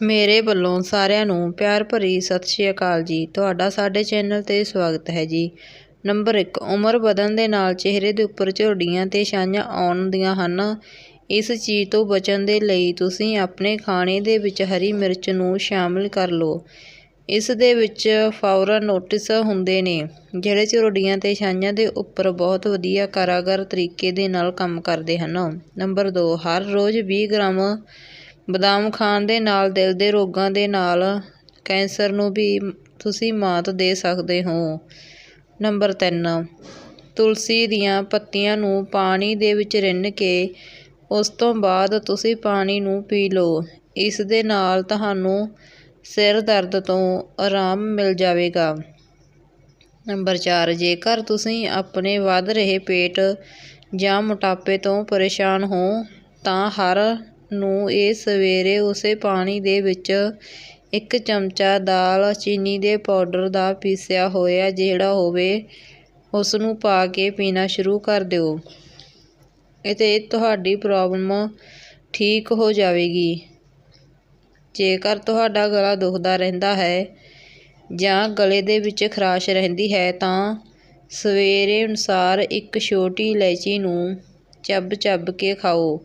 ਮੇਰੇ ਵੱਲੋਂ ਸਾਰਿਆਂ ਨੂੰ ਪਿਆਰ ਭਰੀ ਸਤਿ ਸ਼੍ਰੀ ਅਕਾਲ ਜੀ। ਤੁਹਾਡਾ ਸਾਡੇ ਚੈਨਲ 'ਤੇ ਸਵਾਗਤ ਹੈ ਜੀ। ਨੰਬਰ 1 ਉਮਰ ਵਧਣ ਦੇ ਨਾਲ ਚਿਹਰੇ ਦੇ ਉੱਪਰ ਝੁਰੜੀਆਂ ਤੇ ਛਾਈਆਂ ਆਉਂਦੀਆਂ ਹਨ। ਇਸ ਚੀਜ਼ ਤੋਂ ਬਚਣ ਦੇ ਲਈ ਤੁਸੀਂ ਆਪਣੇ ਖਾਣੇ ਦੇ ਵਿੱਚ ਹਰੀ ਮਿਰਚ ਨੂੰ ਸ਼ਾਮਿਲ ਕਰ ਲਓ। ਇਸ ਦੇ ਵਿੱਚ ਫੌਰਨ ਨੋਟਿਸ ਹੁੰਦੇ ਨੇ, ਜਿਹੜੇ ਝੁਰੜੀਆਂ ਤੇ ਛਾਈਆਂ ਦੇ ਉੱਪਰ ਬਹੁਤ ਵਧੀਆ ਕਾਰਾਗਰ ਤਰੀਕੇ ਦੇ ਨਾਲ ਕੰਮ ਕਰਦੇ ਹਨ। ਨੰਬਰ 2 ਹਰ ਰੋਜ਼ 20 ਗ੍ਰਾਮ ਬਦਾਮ ਖਾਣ ਦੇ ਨਾਲ, ਦਿਲ ਦੇ ਰੋਗਾਂ ਦੇ ਨਾਲ ਕੈਂਸਰ ਨੂੰ ਵੀ ਤੁਸੀਂ ਮਾਤ ਦੇ ਸਕਦੇ ਹੋ। ਨੰਬਰ 3 ਤੁਲਸੀ ਦੀਆਂ ਪੱਤੀਆਂ ਨੂੰ ਪਾਣੀ ਦੇ ਵਿੱਚ ਰਿੰਨ ਕੇ ਉਸ ਤੋਂ ਬਾਅਦ ਤੁਸੀਂ ਪਾਣੀ ਨੂੰ ਪੀ ਲਓ। ਇਸ ਦੇ ਨਾਲ ਤੁਹਾਨੂੰ ਸਿਰ ਦਰਦ ਤੋਂ ਆਰਾਮ ਮਿਲ ਜਾਵੇਗਾ। ਨੰਬਰ 4 ਜੇਕਰ ਤੁਸੀਂ ਆਪਣੇ ਵੱਧ ਰਹੇ ਪੇਟ ਜਾਂ ਮੋਟਾਪੇ ਤੋਂ ਪਰੇਸ਼ਾਨ ਹੋ, ਤਾਂ ਹਰ ਨੂੰ ਇਹ ਸਵੇਰੇ ਉਸੇ ਪਾਣੀ ਦੇ ਵਿੱਚ ਇੱਕ ਚਮਚਾ ਦਾਲ, ਚੀਨੀ ਦੇ ਪਾਊਡਰ ਦਾ ਪੀਸਿਆ ਹੋਇਆ ਜਿਹੜਾ ਹੋਵੇ ਉਸ ਨੂੰ ਪਾ ਕੇ ਪੀਣਾ ਸ਼ੁਰੂ ਕਰ ਦਿਓ। ਅਤੇ ਤੁਹਾਡੀ ਪ੍ਰੋਬਲਮ ਠੀਕ ਹੋ ਜਾਵੇਗੀ। ਜੇਕਰ ਤੁਹਾਡਾ ਗਲਾ ਦੁਖਦਾ ਰਹਿੰਦਾ ਹੈ ਜਾਂ ਗਲੇ ਦੇ ਵਿੱਚ ਖਰਾਸ਼ ਰਹਿੰਦੀ ਹੈ, ਤਾਂ ਸਵੇਰੇ ਅਨੁਸਾਰ ਇੱਕ ਛੋਟੀ ਇਲਾਇਚੀ ਨੂੰ ਚੱਬ ਚੱਬ ਕੇ ਖਾਓ।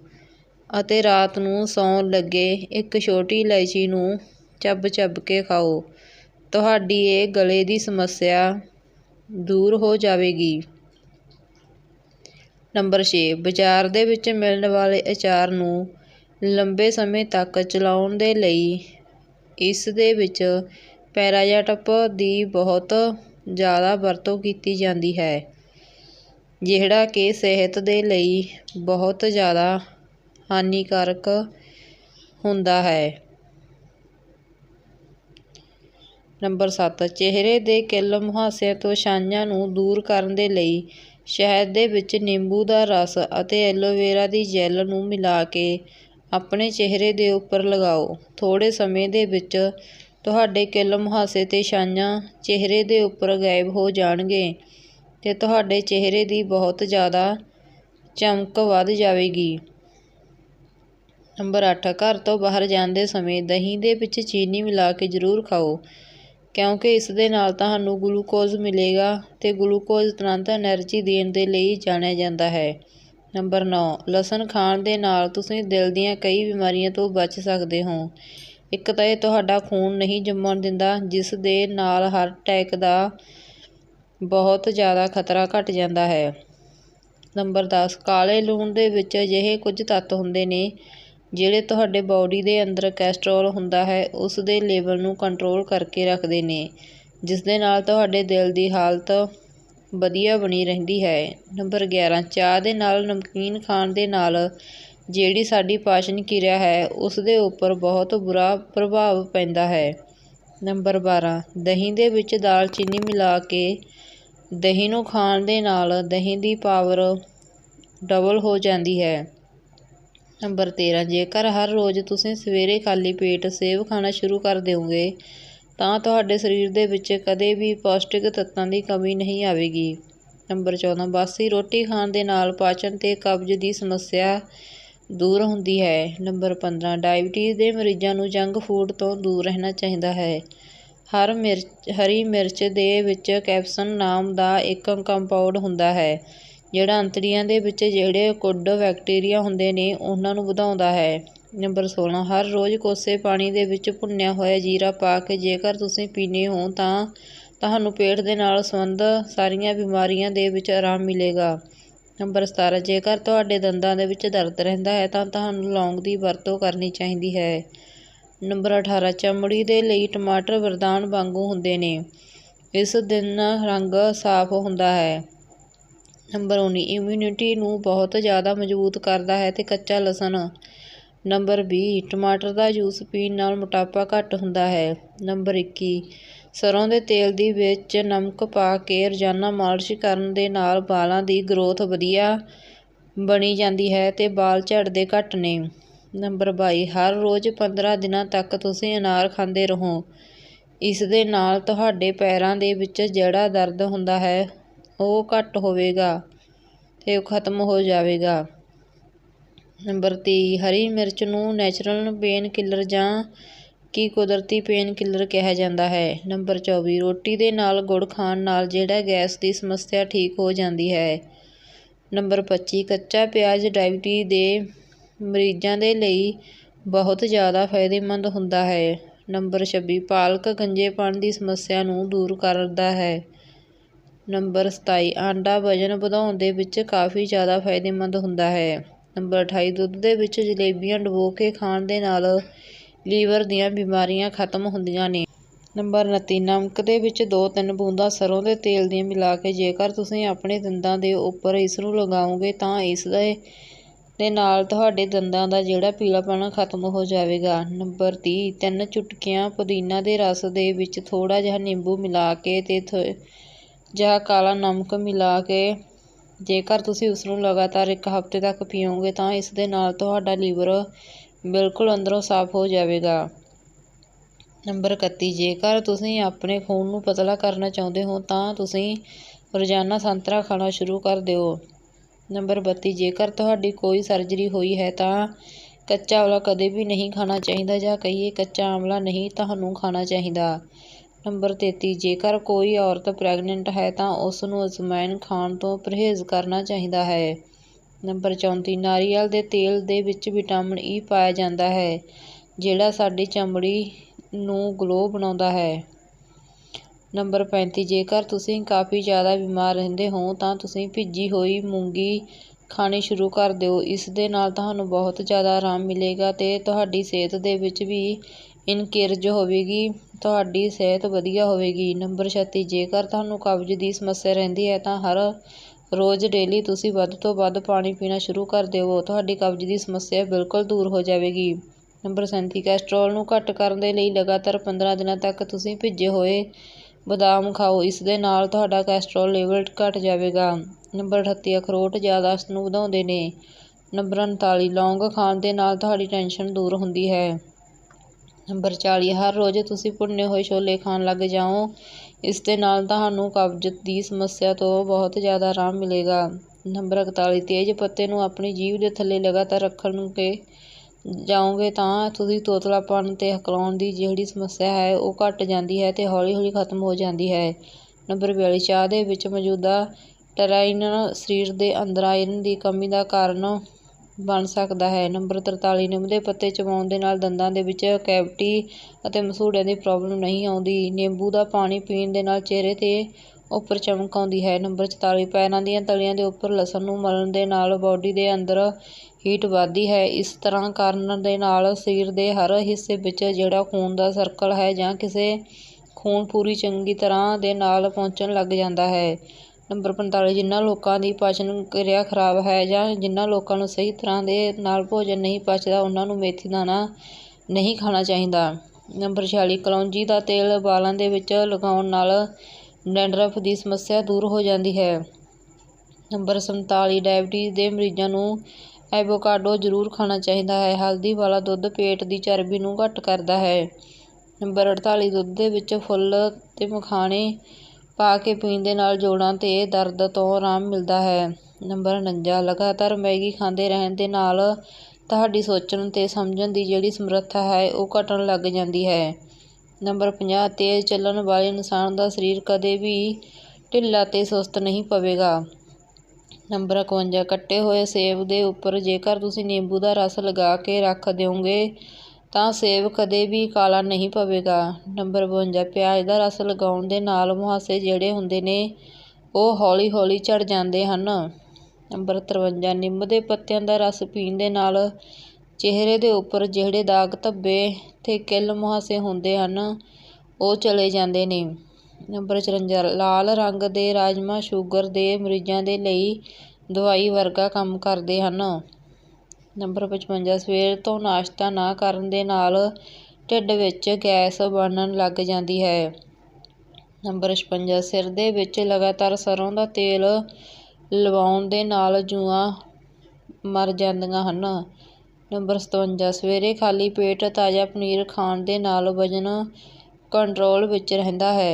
ਅਤੇ ਰਾਤ ਨੂੰ ਸੌਣ ਲੱਗੇ ਇੱਕ ਛੋਟੀ ਇਲਾਇਚੀ ਨੂੰ ਚੱਬ ਚੱਬ ਕੇ ਖਾਓ। ਤੁਹਾਡੀ ਇਹ ਗਲੇ ਦੀ ਸਮੱਸਿਆ ਦੂਰ ਹੋ ਜਾਵੇਗੀ। ਨੰਬਰ 6 ਬਾਜ਼ਾਰ ਦੇ ਵਿੱਚ ਮਿਲਣ ਵਾਲੇ ਅਚਾਰ ਨੂੰ ਲੰਬੇ ਸਮੇਂ ਤੱਕ ਚਲਾਉਣ ਦੇ ਲਈ ਇਸ ਦੇ ਵਿੱਚ ਪੈਰਾਜਾਟਪ ਦੀ ਬਹੁਤ ਜ਼ਿਆਦਾ ਵਰਤੋਂ ਕੀਤੀ ਜਾਂਦੀ ਹੈ, ਜਿਹੜਾ ਕਿ ਸਿਹਤ ਦੇ ਲਈ ਬਹੁਤ ਜ਼ਿਆਦਾ ਹਾਨੀਕਾਰਕ ਹੁੰਦਾ ਹੈ। ਨੰਬਰ 7 ਚਿਹਰੇ ਦੇ ਕਿੱਲ ਮੁਹਾਸਿਆਂ ਤੋਂ ਛਾਈਆਂ ਨੂੰ ਦੂਰ ਕਰਨ ਦੇ ਲਈ ਸ਼ਹਿਦ ਦੇ ਵਿੱਚ ਨਿੰਬੂ ਦਾ ਰਸ ਅਤੇ ਐਲੋਵੇਰਾ ਦੀ ਜੈਲ ਨੂੰ ਮਿਲਾ ਕੇ ਆਪਣੇ ਚਿਹਰੇ ਦੇ ਉੱਪਰ ਲਗਾਓ। ਥੋੜੇ ਸਮੇਂ ਦੇ ਵਿੱਚ ਤੁਹਾਡੇ ਕਿੱਲ ਮੁਹਾਸੇ ਤੇ ਛਾਈਆਂ ਚਿਹਰੇ ਦੇ ਉੱਪਰ ਗਾਇਬ ਹੋ ਜਾਣਗੇ ਤੇ ਤੁਹਾਡੇ ਚਿਹਰੇ ਦੀ ਬਹੁਤ ਜ਼ਿਆਦਾ ਚਮਕ ਵੱਧ ਜਾਵੇਗੀ। ਨੰਬਰ 8 ਘਰ ਤੋਂ ਬਾਹਰ ਜਾਂਦੇ ਸਮੇਂ ਦਹੀਂ ਦੇ ਵਿੱਚ ਚੀਨੀ ਮਿਲਾ ਕੇ ਜ਼ਰੂਰ ਖਾਓ, ਕਿਉਂਕਿ ਇਸ ਦੇ ਨਾਲ ਤੁਹਾਨੂੰ ਗਲੂਕੋਜ਼ ਮਿਲੇਗਾ ਤੇ ਗਲੂਕੋਜ਼ ਤੁਰੰਤ એનર્ਜੀ ਦੇਣ ਦੇ ਲਈ ਜਾਣਿਆ ਜਾਂਦਾ ਹੈ। ਨੰਬਰ 9 ਲਸਣ ਖਾਣ ਦੇ ਨਾਲ ਤੁਸੀਂ ਦਿਲ ਦੀਆਂ ਕਈ ਬਿਮਾਰੀਆਂ ਤੋਂ ਬਚ ਸਕਦੇ ਹੋ। ਇੱਕ ਤਾਂ ਇਹ ਤੁਹਾਡਾ ਖੂਨ ਨਹੀਂ ਜੰਮਣ ਦਿੰਦਾ, ਜਿਸ ਦੇ ਨਾਲ ਹਾਰਟ ਅਟੈਕ ਦਾ ਬਹੁਤ ਜ਼ਿਆਦਾ ਖਤਰਾ ਘਟ ਜਾਂਦਾ ਹੈ। ਨੰਬਰ 10 ਕਾਲੇ ਲੂਣ ਦੇ ਵਿੱਚ ਅਜਿਹੇ ਕੁਝ ਤੱਤ ਹੁੰਦੇ ਨੇ ਜਿਹੜੇ ਤੁਹਾਡੇ ਬਾਡੀ ਦੇ ਅੰਦਰ ਕੈਸਟਰੋਲ ਹੁੰਦਾ ਹੈ, ਉਸ ਦੇ ਲੈਵਲ ਨੂੰ ਕੰਟਰੋਲ ਕਰਕੇ ਰੱਖਦੇ ਨੇ ਜਿਸ ਦੇ ਨਾਲ ਤੁਹਾਡੇ ਦਿਲ ਦੀ ਹਾਲਤ ਵਧੀਆ ਬਣੀ ਰਹਿੰਦੀ ਹੈ। ਨੰਬਰ 11 ਚਾਹ ਦੇ ਨਾਲ ਨਮਕੀਨ ਖਾਣ ਦੇ ਨਾਲ ਜਿਹੜੀ ਸਾਡੀ ਪਾਚਨ ਕਿਰਿਆ ਹੈ, ਉਸ ਦੇ ਉੱਪਰ ਬਹੁਤ ਬੁਰਾ ਪ੍ਰਭਾਵ ਪੈਂਦਾ ਹੈ। ਨੰਬਰ 12 ਦਹੀਂ ਦੇ ਵਿੱਚ ਦਾਲਚੀਨੀ ਮਿਲਾ ਕੇ ਦਹੀਂ ਨੂੰ ਖਾਣ ਦੇ ਨਾਲ ਦਹੀਂ ਦੀ ਪਾਵਰ ਡਬਲ ਹੋ ਜਾਂਦੀ ਹੈ। ਨੰਬਰ 13 ਜੇਕਰ ਹਰ ਰੋਜ਼ ਤੁਸੀਂ ਸਵੇਰੇ ਖਾਲੀ ਪੇਟ ਸੇਬ ਖਾਣਾ ਸ਼ੁਰੂ ਕਰ ਦਿਓਗੇ, ਤਾਂ ਤੁਹਾਡੇ ਸਰੀਰ ਦੇ ਵਿੱਚ ਕਦੇ ਵੀ ਪੌਸ਼ਟਿਕ ਤੱਤਾਂ ਦੀ ਕਮੀ ਨਹੀਂ ਆਵੇਗੀ। ਨੰਬਰ 14 ਬਾਸੀ ਰੋਟੀ ਖਾਣ ਦੇ ਨਾਲ ਪਾਚਨ ਤੇ ਕਬਜ਼ ਦੀ ਸਮੱਸਿਆ ਦੂਰ ਹੁੰਦੀ ਹੈ। ਨੰਬਰ 15 ਡਾਇਬਟੀਜ਼ ਦੇ ਮਰੀਜ਼ਾਂ ਨੂੰ ਜੰਕ ਫੂਡ ਤੋਂ ਦੂਰ ਰਹਿਣਾ ਚਾਹੀਦਾ ਹੈ। ਹਰ ਮਿਰਚ, ਹਰੀ ਮਿਰਚ ਦੇ ਵਿੱਚ ਕੈਪਸਨ ਨਾਮ ਦਾ ਇੱਕ ਕੰਪਾਊਂਡ ਹੁੰਦਾ ਹੈ। ਜਿਹੜਾ ਅੰਤੜੀਆਂ ਦੇ ਵਿੱਚ ਜਿਹੜੇ ਕੁੱਡ ਬੈਕਟੀਰੀਆ ਹੁੰਦੇ ਨੇ, ਉਹਨਾਂ ਨੂੰ ਵਧਾਉਂਦਾ ਹੈ। ਨੰਬਰ 16 ਹਰ ਰੋਜ਼ ਕੋਸੇ ਪਾਣੀ ਦੇ ਵਿੱਚ ਭੁੰਨਿਆ ਹੋਇਆ ਜੀਰਾ ਪਾ ਕੇ ਜੇਕਰ ਤੁਸੀਂ ਪੀਨੇ ਹੋ ਤਾਂ ਤੁਹਾਨੂੰ ਪੇਟ ਦੇ ਨਾਲ ਸੰਬੰਧ ਸਾਰੀਆਂ ਬਿਮਾਰੀਆਂ ਦੇ ਵਿੱਚ ਆਰਾਮ ਮਿਲੇਗਾ। ਨੰਬਰ 17 ਜੇਕਰ ਤੁਹਾਡੇ ਦੰਦਾਂ ਦੇ ਵਿੱਚ ਦਰਦ ਰਹਿੰਦਾ ਹੈ ਤਾਂ ਤੁਹਾਨੂੰ ਲੌਂਗ ਦੀ ਵਰਤੋਂ ਕਰਨੀ ਚਾਹੀਦੀ ਹੈ। ਨੰਬਰ 18 ਚਮੜੀ ਦੇ ਲਈ ਟਮਾਟਰ ਵਰਦਾਨ ਵਾਂਗੂ ਹੁੰਦੇ ਨੇ। ਇਸ ਦਿਨ ਰੰਗ ਸਾਫ਼ ਹੁੰਦਾ ਹੈ। ਨੰਬਰ 19 ਇਮਿਊਨਿਟੀ ਨੂੰ ਬਹੁਤ ਜ਼ਿਆਦਾ ਮਜ਼ਬੂਤ ਕਰਦਾ ਹੈ ਤੇ ਕੱਚਾ ਲਸਣ। ਨੰਬਰ 20 ਟਮਾਟਰ ਦਾ ਜੂਸ ਪੀਣ ਨਾਲ ਮੋਟਾਪਾ ਘੱਟ ਹੁੰਦਾ ਹੈ। ਨੰਬਰ 21 ਸਰੋਂ ਦੇ ਤੇਲ ਦੀ ਵਿੱਚ ਨਮਕ ਪਾ ਕੇ ਰੋਜ਼ਾਨਾ ਮਾਲਿਸ਼ ਕਰਨ ਦੇ ਨਾਲ ਵਾਲਾਂ ਦੀ ਗਰੋਥ ਵਧੀਆ ਬਣੀ ਜਾਂਦੀ ਹੈ ਤੇ ਵਾਲ ਝੜਦੇ ਘੱਟ ਨੇ। ਨੰਬਰ 22 ਹਰ ਰੋਜ਼ 15 ਦਿਨਾਂ ਤੱਕ ਤੁਸੀਂ ਅਨਾਰ ਖਾਂਦੇ ਰਹੋ। ਇਸ ਦੇ ਨਾਲ ਤੁਹਾਡੇ ਪੈਰਾਂ ਦੇ ਵਿੱਚ ਜਿਹੜਾ ਦਰਦ ਹੁੰਦਾ ਹੈ। ਉਹ ਘੱਟ ਹੋਵੇਗਾ ਤੇ ਉਹ ਖਤਮ ਹੋ ਜਾਵੇਗਾ। ਨੰਬਰ 23 ਹਰੀ ਮਿਰਚ ਨੂੰ ਨੈਚੁਰਲ ਪੇਨ ਕਿਲਰ ਜਾਂ ਕੀ ਕੁਦਰਤੀ ਪੇਨ ਕਿਲਰ ਕਿਹਾ ਜਾਂਦਾ ਹੈ? ਨੰਬਰ ਚੌਵੀ, ਰੋਟੀ ਦੇ ਨਾਲ ਗੁੜ ਖਾਣ ਨਾਲ ਜਿਹੜਾ ਗੈਸ ਦੀ ਸਮੱਸਿਆ ਠੀਕ ਹੋ ਜਾਂਦੀ ਹੈ? ਨੰਬਰ ਪੱਚੀ, ਕੱਚਾ ਪਿਆਜ਼ ਡਾਇਬਟੀਜ਼ ਦੇ ਮਰੀਜ਼ਾਂ ਦੇ ਲਈ ਬਹੁਤ ਜ਼ਿਆਦਾ ਫਾਇਦੇਮੰਦ ਹੁੰਦਾ ਹੈ। ਨੰਬਰ ਛੱਬੀ, ਪਾਲਕ ਗੰਜੇਪਣ ਦੀ ਸਮੱਸਿਆ ਨੂੰ ਦੂਰ ਕਰਦਾ ਹੈ। ਨੰਬਰ ਸਤਾਈ, ਆਂਡਾ ਵਜ਼ਨ ਵਧਾਉਣ ਦੇ ਵਿੱਚ ਕਾਫ਼ੀ ਜ਼ਿਆਦਾ ਫਾਇਦੇਮੰਦ ਹੁੰਦਾ ਹੈ। ਨੰਬਰ ਅਠਾਈ, ਦੁੱਧ ਦੇ ਵਿੱਚ ਜਲੇਬੀਆਂ ਡੁਬੋ ਕੇ ਖਾਣ ਦੇ ਨਾਲ ਲੀਵਰ ਦੀਆਂ ਬਿਮਾਰੀਆਂ ਖਤਮ ਹੁੰਦੀਆਂ ਨੇ। ਨੰਬਰ ਉਨੱਤੀ, ਨਮਕ ਦੇ ਵਿੱਚ ਦੋ ਤਿੰਨ ਬੂੰਦਾਂ ਸਰੋਂ ਦੇ ਤੇਲ ਦੀਆਂ ਮਿਲਾ ਕੇ ਜੇਕਰ ਤੁਸੀਂ ਆਪਣੇ ਦੰਦਾਂ ਦੇ ਉੱਪਰ ਇਸ ਨੂੰ ਲਗਾਓਗੇ ਤਾਂ ਇਸ ਦੇ ਦੇ ਨਾਲ ਤੁਹਾਡੇ ਦੰਦਾਂ ਦਾ ਜਿਹੜਾ ਪੀਲਾਪਣ ਖਤਮ ਹੋ ਜਾਵੇਗਾ। ਨੰਬਰ ਤੀਹ, ਤਿੰਨ ਚੁਟਕੀਆਂ ਪੁਦੀਨਾ ਦੇ ਰਸ ਦੇ ਵਿੱਚ ਥੋੜ੍ਹਾ ਜਿਹਾ ਨਿੰਬੂ ਮਿਲਾ ਕੇ ਅਤੇ ਜਾਂ ਕਾਲਾ ਨਮਕ ਮਿਲਾ ਕੇ ਜੇਕਰ ਤੁਸੀਂ ਉਸ ਨੂੰ ਲਗਾਤਾਰ ਇੱਕ ਹਫ਼ਤੇ ਤੱਕ ਪੀਓਗੇ ਤਾਂ ਇਸ ਦੇ ਨਾਲ ਤੁਹਾਡਾ ਲੀਵਰ ਬਿਲਕੁਲ ਅੰਦਰੋਂ ਸਾਫ਼ ਹੋ ਜਾਵੇਗਾ। ਨੰਬਰ ਇਕੱਤੀ, ਜੇਕਰ ਤੁਸੀਂ ਆਪਣੇ ਖੂਨ ਨੂੰ ਪਤਲਾ ਕਰਨਾ ਚਾਹੁੰਦੇ ਹੋ ਤਾਂ ਤੁਸੀਂ ਰੋਜ਼ਾਨਾ ਸੰਤਰਾ ਖਾਣਾ ਸ਼ੁਰੂ ਕਰ ਦਿਓ। ਨੰਬਰ ਬੱਤੀ, ਜੇਕਰ ਤੁਹਾਡੀ ਕੋਈ ਸਰਜਰੀ ਹੋਈ ਹੈ ਤਾਂ ਕੱਚਾ ਆਂਵਲਾ ਕਦੇ ਵੀ ਨਹੀਂ ਖਾਣਾ ਚਾਹੀਦਾ ਜਾਂ ਕਹੀਏ ਕੱਚਾ ਆਂਵਲਾ ਨਹੀਂ ਤੁਹਾਨੂੰ ਖਾਣਾ ਚਾਹੀਦਾ। ਨੰਬਰ ਤੇਤੀ, ਜੇਕਰ ਕੋਈ ਔਰਤ ਪ੍ਰੈਗਨੈਂਟ ਹੈ ਤਾਂ ਉਸ ਨੂੰ ਅਜਵਾਇਨ ਖਾਣ ਤੋਂ ਪਰਹੇਜ਼ ਕਰਨਾ ਚਾਹੀਦਾ ਹੈ। ਨੰਬਰ ਚੌਂਤੀ, ਨਾਰੀਅਲ ਦੇ ਤੇਲ ਦੇ ਵਿੱਚ ਵਿਟਾਮਿਨ ਈ ਪਾਇਆ ਜਾਂਦਾ ਹੈ, ਜਿਹੜਾ ਸਾਡੀ ਚਮੜੀ ਨੂੰ ਗਲੋ ਬਣਾਉਂਦਾ ਹੈ। ਨੰਬਰ ਪੈਂਤੀ, ਜੇਕਰ ਤੁਸੀਂ ਕਾਫ਼ੀ ਜ਼ਿਆਦਾ ਬਿਮਾਰ ਰਹਿੰਦੇ ਹੋ ਤਾਂ ਤੁਸੀਂ ਭਿੱਜੀ ਹੋਈ ਮੂੰਗੀ ਖਾਣੀ ਸ਼ੁਰੂ ਕਰ ਦਿਓ। ਇਸ ਦੇ ਨਾਲ ਤੁਹਾਨੂੰ ਬਹੁਤ ਜ਼ਿਆਦਾ ਆਰਾਮ ਮਿਲੇਗਾ ਅਤੇ ਤੁਹਾਡੀ ਸਿਹਤ ਦੇ ਵਿੱਚ ਵੀ ਇਨਕਰੇਜ ਹੋਵੇਗੀ। ਤੁਹਾਡੀ ਸਿਹਤ ਵਧੀਆ ਹੋਵੇਗੀ। ਨੰਬਰ ਛੱਤੀ, ਜੇਕਰ ਤੁਹਾਨੂੰ ਕਬਜ਼ ਦੀ ਸਮੱਸਿਆ ਰਹਿੰਦੀ ਹੈ ਤਾਂ ਹਰ ਰੋਜ਼ ਡੇਲੀ ਤੁਸੀਂ ਵੱਧ ਤੋਂ ਵੱਧ ਪਾਣੀ ਪੀਣਾ ਸ਼ੁਰੂ ਕਰ ਦਿਓ। ਤੁਹਾਡੀ ਕਬਜ਼ ਦੀ ਸਮੱਸਿਆ ਬਿਲਕੁਲ ਦੂਰ ਹੋ ਜਾਵੇਗੀ। ਨੰਬਰ ਸੈਂਤੀ, ਕੈਸਟਰੋਲ ਨੂੰ ਘੱਟ ਕਰਨ ਦੇ ਲਈ ਲਗਾਤਾਰ 15 ਦਿਨਾਂ ਤੱਕ ਤੁਸੀਂ ਭਿੱਜੇ ਹੋਏ ਬਦਾਮ ਖਾਓ। ਇਸ ਦੇ ਨਾਲ ਤੁਹਾਡਾ ਕੈਸਟਰੋਲ ਲੈਵਲ ਘਟ ਜਾਵੇਗਾ। ਨੰਬਰ 38 ਅਖਰੋਟ ਜ਼ਿਆਦਾ ਨੂੰ ਵਧਾਉਂਦੇ ਨੇ। ਨੰਬਰ 39 ਲੌਂਗ ਖਾਣ ਦੇ ਨਾਲ ਤੁਹਾਡੀ ਟੈਨਸ਼ਨ ਦੂਰ ਹੁੰਦੀ ਹੈ। ਨੰਬਰ 40 ਹਰ ਰੋਜ਼ ਤੁਸੀਂ ਭੁੰਨੇ ਹੋਏ ਛੋਲੇ ਖਾਣ ਲੱਗ ਜਾਓ। ਇਸ ਦੇ ਨਾਲ ਤੁਹਾਨੂੰ ਕਬਜ਼ਤ ਦੀ ਸਮੱਸਿਆ ਤੋਂ ਬਹੁਤ ਜ਼ਿਆਦਾ ਆਰਾਮ ਮਿਲੇਗਾ। ਨੰਬਰ 41 ਤੇਜ਼ ਪੱਤੇ ਨੂੰ ਆਪਣੀ ਜੀਭ ਦੇ ਥੱਲੇ ਲਗਾਤਾਰ ਰੱਖਣ ਕੇ ਜਾਓਗੇ ਤਾਂ ਤੁਸੀਂ ਤੋਤਲਾਪਨ ਅਤੇ ਹਕਲਾਉਣ ਦੀ ਜਿਹੜੀ ਸਮੱਸਿਆ ਹੈ ਉਹ ਘਟ ਜਾਂਦੀ ਹੈ ਅਤੇ ਹੌਲੀ ਹੌਲੀ ਖਤਮ ਹੋ ਜਾਂਦੀ ਹੈ। ਨੰਬਰ 42 ਚਾਹ ਦੇ ਵਿੱਚ ਮੌਜੂਦਾ ਟੈਰਾਈਨ ਸਰੀਰ ਦੇ ਅੰਦਰ ਆਇਰਨ ਦੀ ਕਮੀ ਦਾ ਕਾਰਨ ਬਣ ਸਕਦਾ ਹੈ। ਨੰਬਰ 43 ਨਿੰਮ ਦੇ ਪੱਤੇ ਚਬਾਉਣ ਦੇ ਨਾਲ ਦੰਦਾਂ ਦੇ ਵਿੱਚ ਕੈਵਿਟੀ ਅਤੇ ਮਸੂੜਿਆਂ ਦੀ ਪ੍ਰੋਬਲਮ ਨਹੀਂ ਆਉਂਦੀ। ਨਿੰਬੂ ਦਾ ਪਾਣੀ ਪੀਣ ਦੇ ਨਾਲ ਚਿਹਰੇ 'ਤੇ ਉੱਪਰ ਚਮਕ ਆਉਂਦੀ ਹੈ। ਨੰਬਰ 44 ਪੈਰਾਂ ਦੀਆਂ ਤਲੀਆਂ ਦੇ ਉੱਪਰ ਲਸਣ ਨੂੰ ਮਲਣ ਦੇ ਨਾਲ ਬਾਡੀ ਦੇ ਅੰਦਰ ਹੀਟ ਵੱਧਦੀ ਹੈ। ਇਸ ਤਰ੍ਹਾਂ ਕਰਨ ਦੇ ਨਾਲ ਸਰੀਰ ਦੇ ਹਰ ਹਿੱਸੇ ਵਿੱਚ ਜਿਹੜਾ ਖੂਨ ਦਾ ਸਰਕਲ ਹੈ ਜਾਂ ਕਿਸੇ ਖੂਨ ਪੂਰੀ ਚੰਗੀ ਤਰ੍ਹਾਂ ਦੇ ਨਾਲ ਪਹੁੰਚਣ ਲੱਗ ਜਾਂਦਾ ਹੈ। ਨੰਬਰ 45 ਜਿਨ੍ਹਾਂ ਲੋਕਾਂ ਦੀ ਪਾਚਨ ਕਿਰਿਆ ਖਰਾਬ ਹੈ ਜਾਂ ਜਿਨ੍ਹਾਂ ਲੋਕਾਂ ਨੂੰ ਸਹੀ ਤਰ੍ਹਾਂ ਦੇ ਨਾਲ ਭੋਜਨ ਨਹੀਂ ਪਚਦਾ, ਉਹਨਾਂ ਨੂੰ ਮੇਥੀ ਦਾਣਾ ਨਹੀਂ ਖਾਣਾ ਚਾਹੀਦਾ। ਨੰਬਰ 46 ਕਲੌਂਜੀ ਦਾ ਤੇਲ ਵਾਲਾਂ ਦੇ ਵਿੱਚ ਲਗਾਉਣ ਨਾਲ ਡੈਂਡਰਫ ਦੀ ਸਮੱਸਿਆ ਦੂਰ ਹੋ ਜਾਂਦੀ ਹੈ। ਨੰਬਰ 47 ਡਾਇਬਟੀਜ਼ ਦੇ ਮਰੀਜ਼ਾਂ ਨੂੰ ਐਵੋਕਾਡੋ ਜ਼ਰੂਰ ਖਾਣਾ ਚਾਹੀਦਾ ਹੈ। ਹਲਦੀ ਵਾਲਾ ਦੁੱਧ ਪੇਟ ਦੀ ਚਰਬੀ ਨੂੰ ਘੱਟ ਕਰਦਾ ਹੈ। ਨੰਬਰ 48 ਦੁੱਧ ਦੇ ਵਿੱਚ ਫੁੱਲ ਤੇ ਮਖਾਣੇ ਪਾ ਕੇ ਪੀਣ ਦੇ ਨਾਲ ਜੋੜਾਂ 'ਤੇ ਦਰਦ ਤੋਂ ਆਰਾਮ ਮਿਲਦਾ ਹੈ। ਨੰਬਰ ਉਣੰਜਾ, ਲਗਾਤਾਰ ਮੈਗੀ ਖਾਂਦੇ ਰਹਿਣ ਦੇ ਨਾਲ ਤੁਹਾਡੀ ਸੋਚਣ ਅਤੇ ਸਮਝਣ ਦੀ ਜਿਹੜੀ ਸਮਰੱਥਾ ਹੈ, ਉਹ ਘਟਣ ਲੱਗ ਜਾਂਦੀ ਹੈ। ਨੰਬਰ ਪੰਜਾਹ, ਤੇਜ਼ ਚੱਲਣ ਵਾਲੇ ਇਨਸਾਨ ਦਾ ਸਰੀਰ ਕਦੇ ਵੀ ਢਿੱਲਾ ਅਤੇ ਸੁਸਤ ਨਹੀਂ ਪਵੇਗਾ। ਨੰਬਰ ਇਕਵੰਜਾ, ਕੱਟੇ ਹੋਏ ਸੇਬ ਦੇ ਉੱਪਰ ਜੇਕਰ ਤੁਸੀਂ ਨਿੰਬੂ ਦਾ ਰਸ ਲਗਾ ਕੇ ਰੱਖ ਦਿਓਗੇ ਤਾਂ ਸੇਬ ਕਦੇ ਵੀ ਕਾਲਾ ਨਹੀਂ ਪਵੇਗਾ। ਨੰਬਰ 52 ਪਿਆਜ਼ ਦਾ ਰਸ ਲਗਾਉਣ ਦੇ ਨਾਲ ਮੁਹਾਸੇ ਜਿਹੜੇ ਹੁੰਦੇ ਨੇ, ਉਹ ਹੌਲੀ ਹੌਲੀ ਝੜ ਜਾਂਦੇ ਹਨ। ਨੰਬਰ 53 ਨਿੰਮ ਦੇ ਪੱਤਿਆਂ ਦਾ ਰਸ ਪੀਣ ਦੇ ਨਾਲ ਚਿਹਰੇ ਦੇ ਉੱਪਰ ਜਿਹੜੇ ਦਾਗ ਧੱਬੇ ਤੇ ਕਿੱਲ ਮੁਹਾਸੇ ਹੁੰਦੇ ਹਨ, ਉਹ ਚਲੇ ਜਾਂਦੇ ਨੇ। ਨੰਬਰ 54 ਲਾਲ ਰੰਗ ਦੇ ਰਾਜਮਾ ਸ਼ੂਗਰ ਦੇ ਮਰੀਜ਼ਾਂ ਦੇ ਲਈ ਦਵਾਈ ਵਰਗਾ ਕੰਮ ਕਰਦੇ ਹਨ। ਨੰਬਰ 55 ਸਵੇਰ ਤੋਂ ਨਾਸ਼ਤਾ ਨਾ ਕਰਨ ਦੇ ਨਾਲ ਢਿੱਡ ਵਿੱਚ ਗੈਸ ਬਣਨ ਲੱਗ ਜਾਂਦੀ ਹੈ। ਨੰਬਰ 56 ਸਿਰ ਦੇ ਵਿੱਚ ਲਗਾਤਾਰ ਸਰੋਂ ਦਾ ਤੇਲ ਲਵਾਉਣ ਦੇ ਨਾਲ ਜੂਆਂ ਮਰ ਜਾਂਦੀਆਂ ਹਨ। ਨੰਬਰ 57 ਸਵੇਰੇ ਖਾਲੀ ਪੇਟ ਤਾਜ਼ਾ ਪਨੀਰ ਖਾਣ ਦੇ ਨਾਲ ਵਜ਼ਨ ਕੰਟਰੋਲ ਵਿੱਚ ਰਹਿੰਦਾ ਹੈ।